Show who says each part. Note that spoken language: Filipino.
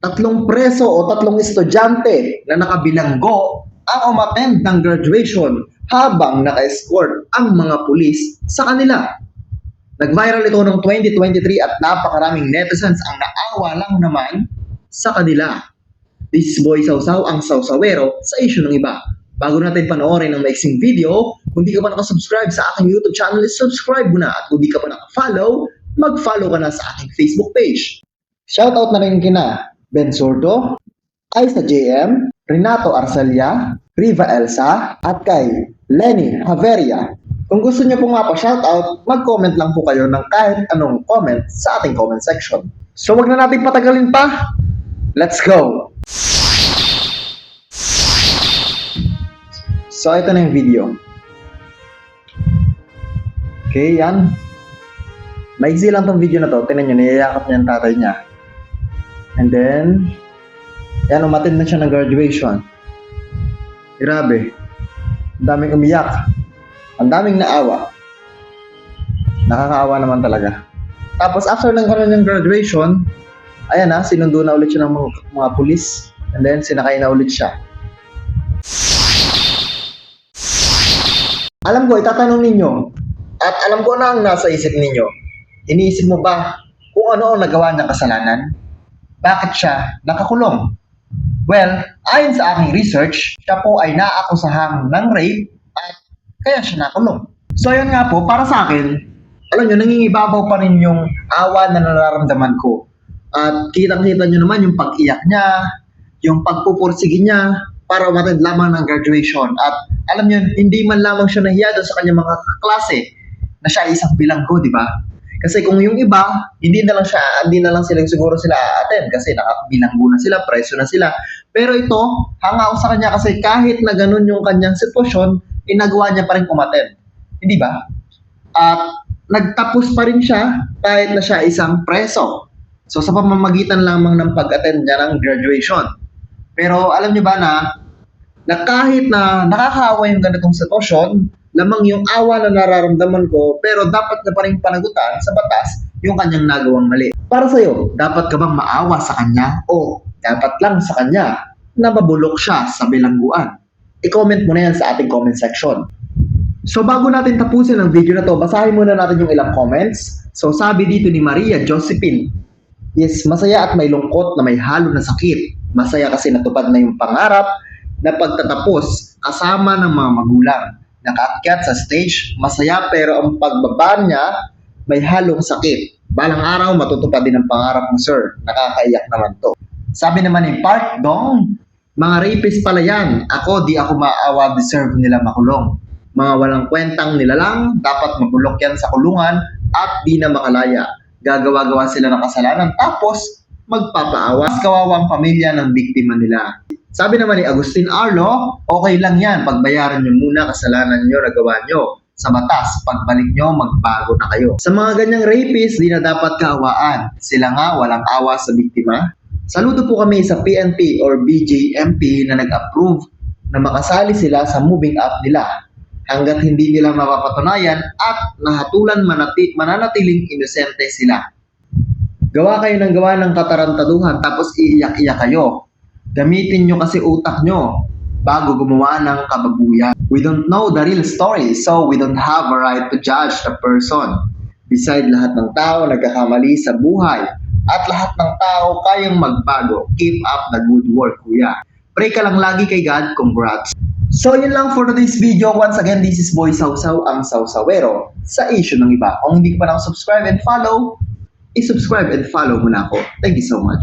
Speaker 1: tatlong preso o tatlong estudyante na nakabilanggo ang umattend ng graduation habang naka-escort ang mga pulis sa kanila. Nag-viral ito noong 2023 at napakaraming netizens ang naawa lang naman sa kanila. This is Boy Sausaw, ang sausawero sa issue ng iba. Bago natin panoorin ang maiksing video, kung di ka pa nakasubscribe sa aking YouTube channel, subscribe mo na. At kung di ka pa nakafollow, mag-follow ka na sa aking Facebook page. Shoutout na rin kina Ben Sordo, Aisa JM, Renato Arcelia, Riva Elsa, at kay Lenny Haveria. Kung gusto niyo po nga pa shoutout, mag-comment lang po kayo ng kahit anong comment sa ating comment section. So wag na natin patagalin pa. Let's go! So ito na yung video. Okay, yan. Maiksi lang tong video na to. Tingnan nyo, niyayakap niya ang tatay niya. And then, yan, umatid na siya ng graduation. Grabe. Ang daming umiyak. Ang daming naawa. Nakakaawa naman talaga. Tapos after ng karoon ng graduation, ayan na, sinundo na ulit siya ng mga, mga pulis. And then, sinakay na ulit siya. Alam ko, itatanong ninyo, at alam ko na ang nasa isip ninyo, iniisip mo ba kung ano ang nagawa niyang kasalanan? Bakit siya nakakulong? Well, ayon sa aking research, siya po ay naaakusahan ng rape at kaya siya nakulong. So yun nga po, para sa akin, alam nyo, nangingibabaw pa rin yung awa na nararamdaman ko. At kitang-kita nyo naman yung pag-iyak niya, yung pagpupursige niya para umatid lamang ng graduation. At alam nyo, hindi man lamang siya nahiya doon sa kanyang mga kaklase na siya ay isang bilanggo, di ba? Kasi kung yung iba, hindi na lang siya, hindi na lang sila siguro sila attend kasi nakabilanggo na sila, preso na sila. Pero ito, hanga ako sa kanya kasi kahit na ganun yung kanyang sitwasyon, inagawa niya pa rin kumattend. Hindi ba? At nagtapos pa rin siya kahit na siya isang preso. So sa pamamagitan lamang ng pag-attend niya ng graduation. Pero alam niyo ba na na kahit na nakakaawa yung ganitong sitwasyon, lamang yung awa na nararamdaman ko, pero dapat na pa rin panagutan sa batas yung kanyang nagawang mali. Para sa'yo, dapat ka bang maawa sa kanya o dapat lang sa kanya na mabulok siya sa bilangguan? I-comment mo na yan sa ating comment section. So bago natin tapusin ang video na to, basahin muna natin yung ilang comments. So sabi dito ni Maria Josephine, Yes, masaya at may lungkot na may halo na sakit. Masaya kasi natupad na yung pangarap na pagtatapos kasama ng mga magulang. Nakaakyat sa stage, masaya pero ang pagbaba niya may halong sakit. Balang araw matutupad din ang pangarap mo sir. Nakakaiyak naman to. Sabi naman ni Park Dong, mga rapist pala yan. Ako di ako maawa deserve nila makulong. Mga walang kwentang nilalang, dapat mabulok yan sa kulungan at di na makalaya. Gagawa-gawa sila ng kasalanan tapos magpapaawa. Mas kawawang pamilya ng biktima nila. Sabi naman ni Agustin Arlo, okay lang yan, pagbayaran nyo muna kasalanan nyo na gawa nyo. Sa batas, pagbalik nyo, magbago na kayo. Sa mga ganyang rapist, di na dapat kaawaan. Sila nga walang awa sa biktima. Saludo po kami sa PNP or BJMP na nag-approve na makasali sila sa moving up nila hanggat hindi nila mapapatunayan at nahatulan manati, mananatiling inosente sila. Gawa kayo ng gawa ng katarantaduhan tapos iiyak-iyak kayo. Gamitin nyo kasi utak nyo bago gumawa ng kababuyan. We don't know the real story, so we don't have a right to judge a person. Beside lahat ng tao nagkakamali sa buhay at lahat ng tao kayang magbago. Keep up the good work, kuya. Pray ka lang lagi kay God. Congrats. So, yun lang for today's video. Once again, this is Boy Sausaw, ang Sausawero sa issue ng iba. Kung hindi ka pa nakasubscribe and follow, i-subscribe and follow mo na ako. Thank you so much.